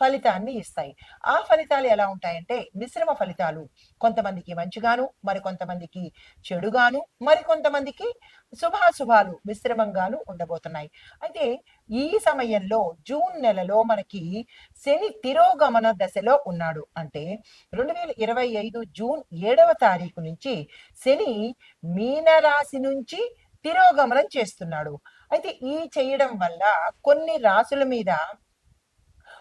ఫలితాన్ని ఇస్తాయి. ఆ ఫలితాలు ఎలా ఉంటాయంటే మిశ్రమ ఫలితాలు. కొంతమందికి మంచిగాను మరి కొంతమందికి చెడుగాను మరికొంతమందికి శుభాశుభాలు మిశ్రమంగాను ఉండబోతున్నాయి. అయితే ఈ సమయంలో జూన్ నెలలో మనకి శని తిరోగమన దశలో ఉన్నాడు. అంటే రెండు వేల ఇరవై ఐదు జూన్ ఏడవ తారీఖు నుంచి శని మీనరాశి నుంచి తిరోగమనం చేస్తున్నాడు. అయితే ఈ చేయడం వల్ల కొన్ని రాసుల మీద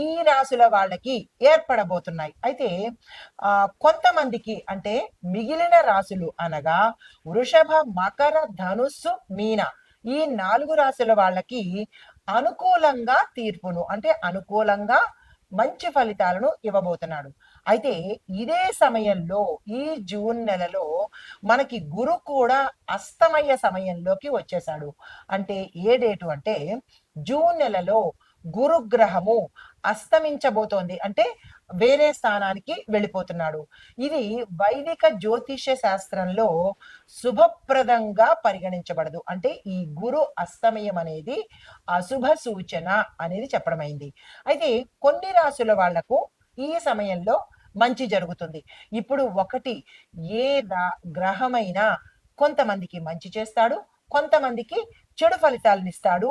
ఈ రాశుల వాళ్ళకి ఏర్పడబోతున్నాయి. అయితే ఆ కొంతమందికి అంటే మిగిలిన రాశులు అనగా వృషభ మకర ధనుస్సు మీన ఈ నాలుగు రాశుల వాళ్ళకి అనుకూలంగా తీర్పును అంటే అనుకూలంగా మంచి ఫలితాలను ఇవ్వబోతున్నాడు. అయితే ఇదే సమయంలో ఈ జూన్ నెలలో మనకి గురు కూడా అస్తమయ సమయంలోకి వచ్చేసాడు అంటే ఏ డేటు అంటే జూన్ నెలలో గురుగ్రహము అస్తమించబోతోంది. అంటే వేరే స్థానానికి వెళ్ళిపోతున్నాడు. ఇది వైదిక జ్యోతిష శాస్త్రంలో శుభప్రదంగా పరిగణించబడదు. అంటే ఈ గురు అస్తమయం అనేది అశుభ సూచన అనేది చెప్పడమైంది. అయితే కొన్ని రాసుల వాళ్ళకు ఈ సమయంలో మంచి జరుగుతుంది. ఇప్పుడు ఒకటి ఏ గ్రహమైనా కొంతమందికి మంచి చేస్తాడు కొంతమందికి చెడు ఫలితాలను ఇస్తాడు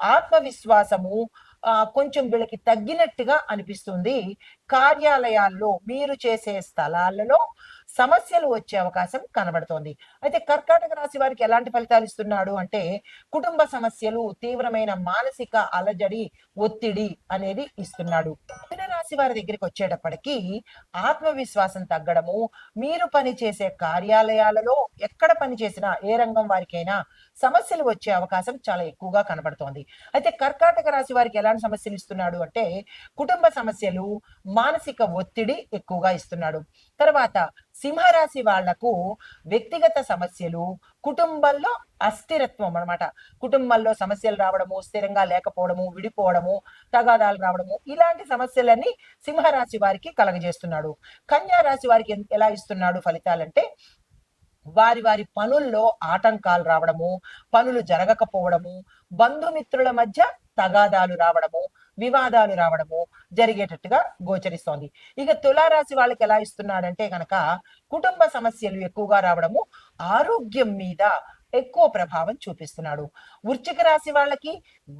ఆత్మవిశ్వాసము ఆ, కొంచెం వీళ్ళకి తగ్గినట్టుగా అనిపిస్తుంది. కార్యాలయాల్లో మీరు చేసే స్థలాలలో సమస్యలు వచ్చే అవకాశం కనబడుతోంది. అయితే కర్కాటక రాశి వారికి ఎలాంటి ఫలితాలు ఇస్తున్నాడు అంటే కుటుంబ సమస్యలు తీవ్రమైన మానసిక అలజడి ఒత్తిడి అనేది ఇస్తున్నాడు. రాశి వారి దగ్గరికి వచ్చేటప్పటికి ఆత్మవిశ్వాసం తగ్గడము మీరు పని చేసే కార్యాలయాలలో ఎక్కడ పని చేసినా ఏ రంగం వారికైనా సమస్యలు వచ్చే అవకాశం చాలా ఎక్కువగా కనబడుతోంది. అయితే కర్కాటక రాశి వారికి ఎలాంటి సమస్యలు ఇస్తున్నాడు అంటే కుటుంబ సమస్యలు మానసిక ఒత్తిడి ఎక్కువగా ఇస్తున్నాడు. తర్వాత సింహరాశి వాళ్ళకు వ్యక్తిగత సమస్యలు కుటుంబంలో అస్థిరత్వం అనమాట కుటుంబంలో సమస్యలు రావడము స్థిరంగా లేకపోవడము విడిపోవడము తగాదాలు రావడము ఇలాంటి సమస్యలన్నీ సింహరాశి వారికి కలగజేస్తున్నాడు. కన్యా రాశి వారికి ఎలా ఇస్తున్నాడు ఫలితాలంటే వారి వారి పనుల్లో ఆటంకాలు రావడము పనులు జరగకపోవడము బంధుమిత్రుల మధ్య తగాదాలు రావడము వివాదాలు రావడము జరిగేటట్టుగా గోచరిస్తోంది. ఇక తులారాశి వాళ్ళకి ఎలా ఇస్తున్నాడంటే కనుక కుటుంబ సమస్యలు ఎక్కువగా రావడము ఆరోగ్యం మీద ఎక్కువ ప్రభావం చూపిస్తున్నాడు. వృశ్చిక రాశి వాళ్ళకి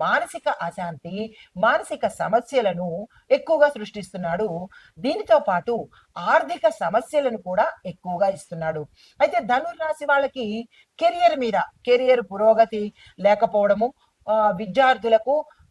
మానసిక అశాంతి మానసిక సమస్యలను ఎక్కువగా సృష్టిస్తున్నాడు. దీనితో పాటు ఆర్థిక సమస్యలను కూడా ఎక్కువగా ఇస్తున్నాడు. అయితే ధనుర్రాశి వాళ్ళకి కెరియర్ మీద కెరియర్ పురోగతి లేకపోవడము విద్యార్థులకు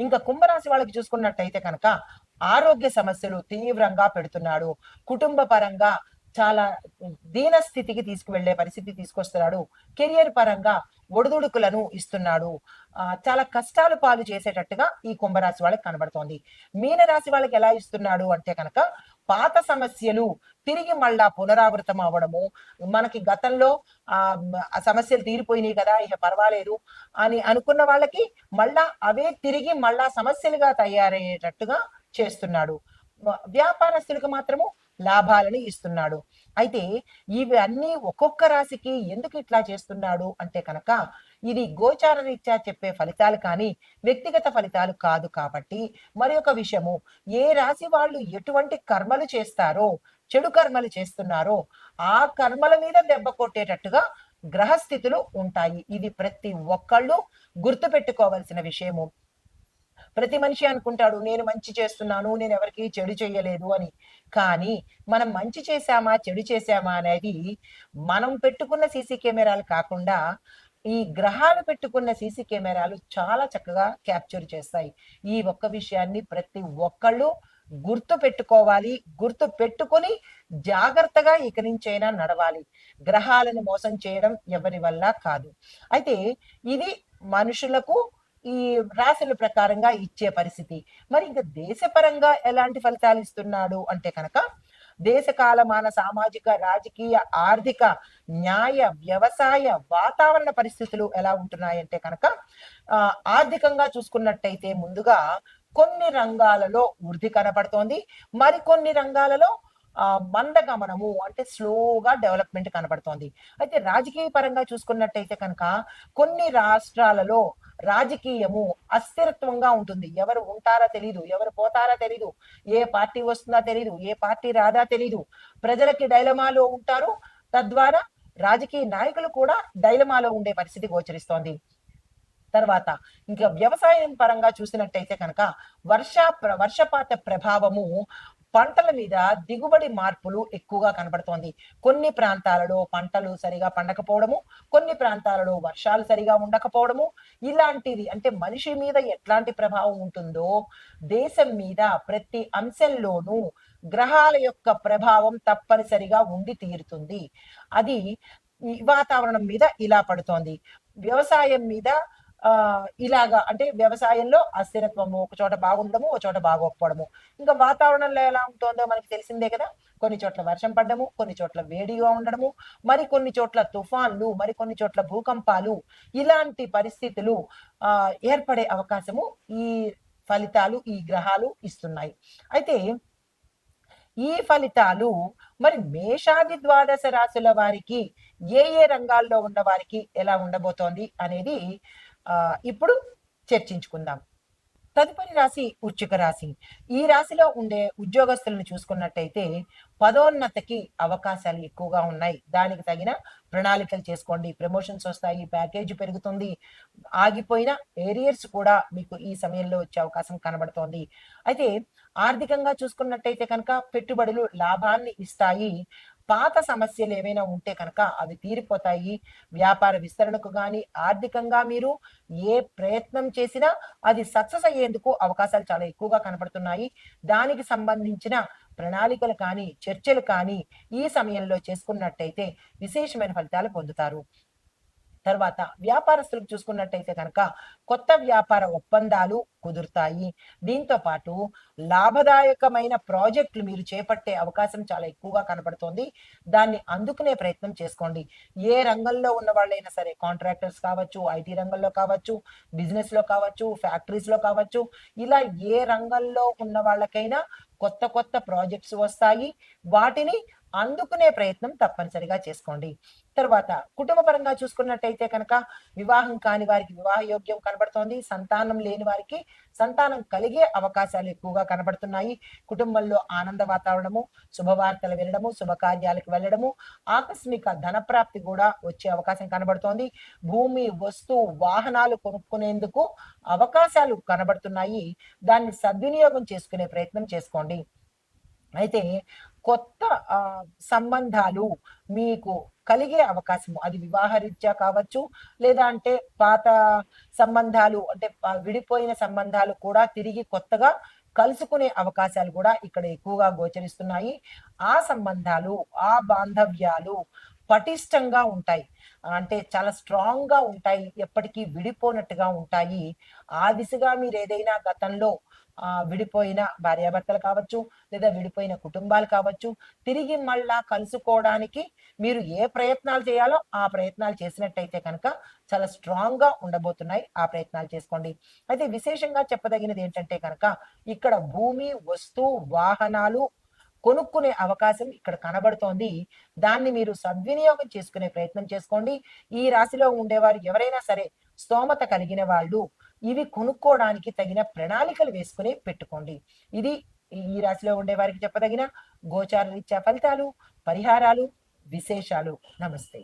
ఇంకా కుంభరాశి వాళ్ళకి చూసుకున్నట్టయితే కనుక ఆరోగ్య సమస్యలు తీవ్రంగా పెడుతున్నాడు. కుటుంబ పరంగా చాలా దీన స్థితికి తీసుకువెళ్ళే పరిస్థితి తీసుకొస్తున్నాడు. కెరియర్ పరంగా ఒడిదుడుకులను ఇస్తున్నాడు. ఆ, చాలా కష్టాలు పాలు చేసేటట్టుగా ఈ కుంభరాశి వాళ్ళకి కనబడుతోంది. మీనరాశి వాళ్ళకి ఎలా ఇస్తున్నాడు అంటే కనుక పాత సమస్యలు తిరిగి మళ్ళా పునరావృతం అవ్వడము. మనకి గతంలో ఆ సమస్యలు తీరిపోయినాయి కదా ఇక పర్వాలేదు అని అనుకున్న వాళ్ళకి మళ్ళా అవే తిరిగి మళ్ళా సమస్యలుగా తయారయ్యేటట్టుగా చేస్తున్నాడు. వ్యాపారస్తులకు మాత్రము లాభాలను ఇస్తున్నాడు. అయితే ఇవి అన్ని ఒక్కొక్క రాశికి ఎందుకు ఇట్లా చేస్తున్నాడు అంటే కనుక ఇది గోచార రీత్యా చెప్పే ఫలితాలు కానీ వ్యక్తిగత ఫలితాలు కాదు కాబట్టి. మరి ఒక విషయము ఏ రాశి వాళ్ళు ఎటువంటి కర్మలు చేస్తారో చెడు కర్మలు చేస్తున్నారో ఆ కర్మల మీద దెబ్బ కొట్టేటట్టుగా గ్రహస్థితులు ఉంటాయి. ఇది ప్రతి ఒక్కళ్ళు గుర్తుపెట్టుకోవాల్సిన విషయము. ప్రతి మనిషి అనుకుంటాడు నేను మంచి చేస్తున్నాను నేను ఎవరికి చెడు చేయలేదు అని. కానీ మనం మంచి చేశామా చెడు చేశామా అనేది మనం పెట్టుకున్న సీసీ కెమెరాలు కాకుండా ఈ గ్రహాలు పెట్టుకున్న సీసీ కెమెరాలు చాలా చక్కగా క్యాప్చర్ చేస్తాయి. ఈ ఒక్క విషయాన్ని ప్రతి ఒక్కళ్ళు గుర్తు పెట్టుకోవాలి. గుర్తు పెట్టుకొని జాగ్రత్తగా ఇక నుంచైనా నడవాలి. గ్రహాలను మోసం చేయడం ఎవరి వల్ల కాదు. అయితే ఇది మనుషులకు ఈ రాశుల ప్రకారంగా ఇచ్చే పరిస్థితి. మరి ఇంకా దేశపరంగా ఎలాంటి ఫలితాలు ఇస్తున్నాడు అంటే కనుక దేశ కాలమాన సామాజిక రాజకీయ ఆర్థిక న్యాయ వ్యవసాయ వాతావరణ పరిస్థితులు ఎలా ఉంటున్నాయంటే కనుక ఆ, ఆర్థికంగా చూసుకున్నట్టయితే ముందుగా కొన్ని రంగాలలో వృద్ధి కనపడుతోంది. మరికొన్ని రంగాలలో ఆ మందగమనము అంటే స్లోగా డెవలప్మెంట్ కనబడుతోంది అయితే రాజకీయ పరంగా చూసుకున్నట్టయితే కనుక కొన్ని రాష్ట్రాలలో రాజకీయము అస్థిరత్వంగా ఉంటుంది. ఎవరు ఉంటారా తెలీదు ఎవరు పోతారా తెలీదు ఏ పార్టీ వస్తుందా తెలీదు ఏ పార్టీ రాదా తెలీదు. ప్రజలకి డైలమాలో ఉంటారు. తద్వారా రాజకీయ నాయకులు కూడా డైలమాలో ఉండే పరిస్థితి గోచరిస్తోంది. తర్వాత ఇంకా వ్యవసాయం పరంగా చూసినట్టయితే కనుక వర్ష ప్ర- వర్షపాత ప్రభావము పంటల మీద దిగుబడి మార్పులు ఎక్కువగా కనబడుతోంది కొన్ని ప్రాంతాలలో పంటలు సరిగా పండకపోవడము కొన్ని ప్రాంతాలలో వర్షాలు సరిగా ఉండకపోవడము. ఇలాంటిది అంటే మనిషి మీద ఎట్లాంటి ప్రభావం ఉంటుందో దేశం మీద ప్రతి అంశంలోనూ గ్రహాల యొక్క ప్రభావం తప్పనిసరిగా ఉండి తీరుతుంది. అది వాతావరణం మీద ఇలా పడుతోంది. వ్యవసాయం మీద ఇలాగా అంటే వ్యవసాయంలో అస్థిరత్వము ఒక చోట బాగుండము ఒక చోట బాగోకపోవడము. ఇంకా వాతావరణంలో ఎలా ఉంటుందో మనకి తెలిసిందే కదా. కొన్ని చోట్ల వర్షం పడ్డము కొన్ని చోట్ల వేడిగా ఉండడము మరి కొన్ని చోట్ల తుఫాన్లు మరి కొన్ని చోట్ల భూకంపాలు ఇలాంటి పరిస్థితులు ఆ ఏర్పడే అవకాశము ఈ ఫలితాలు ఈ గ్రహాలు ఇస్తున్నాయి. అయితే ఈ ఫలితాలు మరి మేషాది ద్వాదశ రాశుల వారికి ఏ ఏ రంగాల్లో ఉన్న వారికి ఎలా ఉండబోతోంది అనేది ఇప్పుడు చర్చించుకుందాం. తదుపరి రాశి వృశ్చిక రాశి. ఈ రాశిలో ఉండే ఉద్యోగస్తులను చూసుకున్నట్టయితే పదోన్నతకి అవకాశాలు ఎక్కువగా ఉన్నాయి. దానికి తగిన ప్రణాళికలు చేసుకోండి. ప్రమోషన్స్ వస్తాయి ప్యాకేజ్ పెరుగుతుంది. ఆగిపోయిన ఏరియర్స్ కూడా మీకు ఈ సమయంలో వచ్చే అవకాశం కనబడుతోంది. అయితే ఆర్థికంగా చూసుకున్నట్టయితే కనుక పెట్టుబడులు లాభాన్ని ఇస్తాయి. పాత సమస్యలు ఏవైనా ఉంటే కనుక అవి తీరిపోతాయి. వ్యాపార విస్తరణకు కానీ ఆర్థికంగా మీరు ఏ ప్రయత్నం చేసినా అది సక్సెస్ అయ్యేందుకు అవకాశాలు చాలా ఎక్కువగా కనపడుతున్నాయి. దానికి సంబంధించిన ప్రణాళికలు కానీ చర్చలు కానీ ఈ సమయంలో చేసుకున్నట్టయితే విశేషమైన ఫలితాలు పొందుతారు. తర్వాత వ్యాపారస్తులకు చూసుకున్నట్టయితే కనుక కొత్త వ్యాపార ఒప్పందాలు కుదురుతాయి. దీంతో పాటు లాభదాయకమైన ప్రాజెక్టులు మీరు చేపట్టే అవకాశం చాలా ఎక్కువగా కనపడుతోంది. దాన్ని అందుకునే ప్రయత్నం చేసుకోండి. ఏ రంగంలో ఉన్న వాళ్ళైనా సరే కాంట్రాక్టర్స్ కావచ్చు ఐటీ రంగంలో కావచ్చు బిజినెస్లో కావచ్చు ఫ్యాక్టరీస్లో కావచ్చు ఇలా ఏ రంగంలో ఉన్న వాళ్ళకైనా కొత్త కొత్త ప్రాజెక్ట్స్ వస్తాయి. వాటిని అందుకునే ప్రయత్నం తప్పనిసరిగా చేసుకోండి. తర్వాత కుటుంబ పరంగా చూసుకున్నట్టయితే కనుక వివాహం కాని వారికి వివాహ యోగ్యం కనబడుతోంది. సంతానం లేని వారికి సంతానం కలిగే అవకాశాలు ఎక్కువగా కనబడుతున్నాయి. కుటుంబంలో ఆనంద వాతావరణము శుభవార్తలు వినడము శుభకార్యాలకు వెళ్ళడము ఆకస్మిక ధనప్రాప్తి కూడా వచ్చే అవకాశం కనబడుతోంది. భూమి వస్తు వాహనాలు కొనుక్కునేందుకు అవకాశాలు కనబడుతున్నాయి. దాన్ని సద్వినియోగం చేసుకునే ప్రయత్నం చేసుకోండి. అయితే కొత్త సంబంధాలు మీకు కలిగే అవకాశము. అది వివాహరీత్యా కావచ్చు లేదా అంటే పాత సంబంధాలు అంటే విడిపోయిన సంబంధాలు కూడా తిరిగి కొత్తగా కలుసుకునే అవకాశాలు కూడా ఇక్కడ ఎక్కువగా గోచరిస్తున్నాయి. ఆ సంబంధాలు ఆ బాంధవ్యాలు పటిష్టంగా ఉంటాయి. అంటే చాలా స్ట్రాంగ్గా ఉంటాయి. ఎప్పటికీ విడిపోనట్టుగా ఉంటాయి. ఆ దిశగా మీరు ఏదైనా గతంలో ఆ విడిపోయిన భార్యాభర్తలు కావచ్చు లేదా విడిపోయిన కుటుంబాలు కావచ్చు తిరిగి మళ్ళా కలుసుకోవడానికి మీరు ఏ ప్రయత్నాలు చేయాలో ఆ ప్రయత్నాలు చేసినట్టయితే కనుక చాలా స్ట్రాంగ్గా ఉండబోతున్నాయి. ఆ ప్రయత్నాలు చేసుకోండి. అయితే విశేషంగా చెప్పదగినది ఏంటంటే కనుక ఇక్కడ భూమి వస్తు వాహనాలు కొనుక్కునే అవకాశం ఇక్కడ కనబడుతోంది. దాన్ని మీరు సద్వినియోగం చేసుకునే ప్రయత్నం చేసుకోండి. ఈ రాశిలో ఉండేవారు ఎవరైనా సరే స్తోమత కలిగిన వాళ్ళు ఇవి కొనుక్కోవడానికి తగిన ప్రణాళికలు వేసుకుని పెట్టుకోండి. ఇది ఈ రాశిలో ఉండే వారికి చెప్పదగిన గోచార రీత్యా ఫలితాలు పరిహారాలు విశేషాలు. నమస్తే.